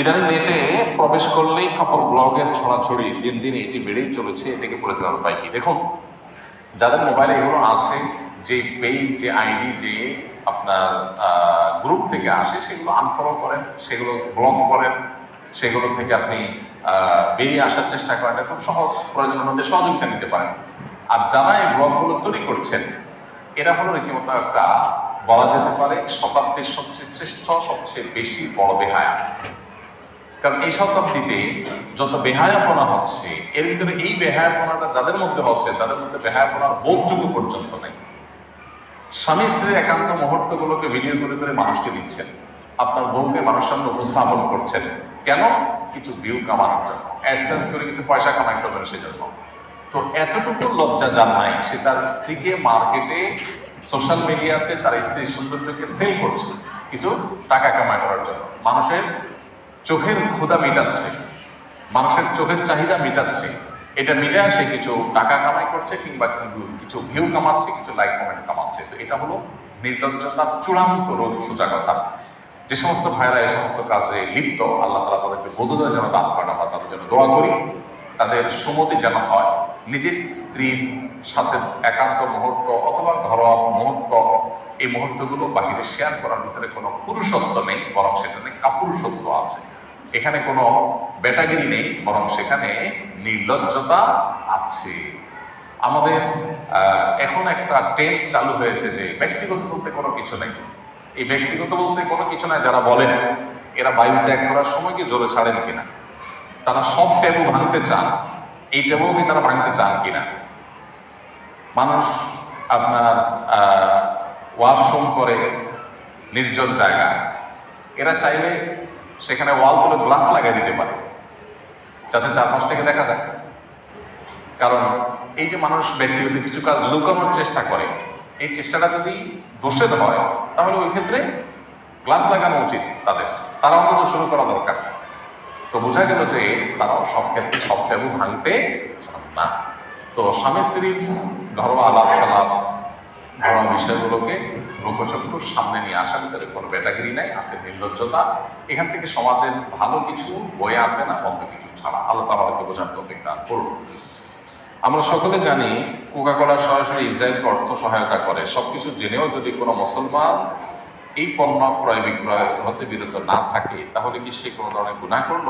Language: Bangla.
ইদানিং নেটে প্রবেশ করলেই কাপড় ব্লগের ছড়াছড়ি দিন দিন এটি বেড়েই চলেছে, এ থেকে পরিত্রাণ উপায় কি? দেখুন, যাদের মোবাইলে এগুলো আসে যে পেজ যে আইডি যে আপনার গ্রুপ থেকে আসে, সেগুলো আনফলো করেন, সেগুলো ব্লক করেন, সেগুলো থেকে আপনি বেরিয়ে আসার চেষ্টা করেন খুব সহজ প্রয়োজনের মধ্যে সহযোগিতা নিতে পারেন। আর যারা এই ব্লগগুলো তৈরি করছেন, এরা হলো রীতিমতো একটা, বলা যেতে পারে, শতাব্দীর সবচেয়ে শ্রেষ্ঠ, সবচেয়ে বেশি বড় বেহায়া। কারণ এই শতাব্দীতে যত বেহায়াপনা হচ্ছে, এর ভিতরে এই বেহায়াপনাটা যাদের মধ্যে হচ্ছে, তাদের মধ্যে বেহায়াপনার বোধটুকু পর্যন্ত নেই। স্বামী স্ত্রীর একান্ত মুহূর্তগুলোকে ভিডিও করে করে মানুষকে দিচ্ছেন। আপনার বউকে মানুষের সামনে উপস্থাপন করছেন। কেন? কিছু ভিউ কামানোর জন্য। অ্যাডসেন্স করে কিছু পয়সা কামাই করবেন সেজন্য। তো এতটুকু লজ্জা নাই, সে তার স্ত্রীকে মার্কেটে সোশ্যাল মিডিয়াতে তার স্ত্রীর সৌন্দর্যকে সেল করছে। কিছু টাকা কামাই করার জন্য। মানুষের চোখের ক্ষুধা মেটাচ্ছে, মানুষের চোখের চাহিদা মেটাচ্ছে। এটা মিটায় সে কিছু টাকা কামাই করছে কিংবা কিছু ভিউ কামাচ্ছে, কিছু লাইক কমেন্ট কামাচ্ছে। তো এটা হলো নির্লজ্জতার চূড়ান্ত রোগ সোজা কথা। যে সমস্ত ভাইরা এই সমস্ত কাজে লিপ্ত, আল্লাহ তালা তাদেরকে বোধোদয় যেন দান করেন আমরা তাদের জন্য দোয়া করি। তাদের সুমতি যেন হয়, নিজের স্ত্রীর সাথে একান্ত মুহূর্ত অথবা ঘরোয়া মুহূর্ত, এই মুহূর্তগুলো বাহিরে শেয়ার করার ভিতরে কোনো পুরুষত্ব নেই, বরং সেখানে কাপুরুষত্ব আছে। এখানে কোনো বেটাগিরি নেই, বরং সেখানে নির্লজ্জতা আছে। আমাদের এখন একটা ট্রেন্ড চালু হয়েছে যে ব্যক্তিগত বলতে কোনো কিছু নেই। এই ব্যক্তিগত বলতে কোনো কিছু নাই যারা বলেন, এরা বায়ু ত্যাগ করার সময় কি জোরে ছাড়েন কিনা? তারা সব ট্যাবু ভাঙতে চান, এই ট্যাবুকে তারা ভাঙতে চান কিনা? মানুষ আপনার ওয়াশরুম করে নির্জন জায়গায়। এরা চাইলে সেখানে ওয়ালগুলো গ্লাস লাগাই দিতে পারে। যাতে চারপাশ থেকে দেখা যায়। কারণ এই যে মানুষ ব্যক্তিগত কিছু কাজ লুকানোর চেষ্টা করে, এই চেষ্টাটা যদি দোষের হয়, তাহলে ওই ক্ষেত্রে গ্লাস লাগানো উচিত তাদের। তারা অন্তত শুরু করা দরকার। তো বোঝা গেল যে তারাও সব ক্ষেত্রে সব ট্যাবু ভাঙতে চান না। তো স্বামী স্ত্রীর ঘরোয়া আলাপ সালাপ বিষয়গুলোকে লোকচক্ষুর সামনে নিয়ে আসার ভিতরে কোনো ব্যাটাগিরি নাই, আছে নির্লজ্জতা। এখান থেকে সমাজের ভালো কিছু বয়ে আনবে না মন্দ কিছু ছাড়া। আল্লাহ তালাকে বোঝার তফিক দান করুন। আমরা সকলে জানি কোকাকোলা সরাসরি ইসরায়েলকে অর্থ সহায়তা করে। সবকিছু জেনেও যদি কোনো মুসলমান এই পণ্য ক্রয় বিক্রয় হতে বিরত না থাকে, তাহলে কি সে কোনো ধরনের গুণা করল?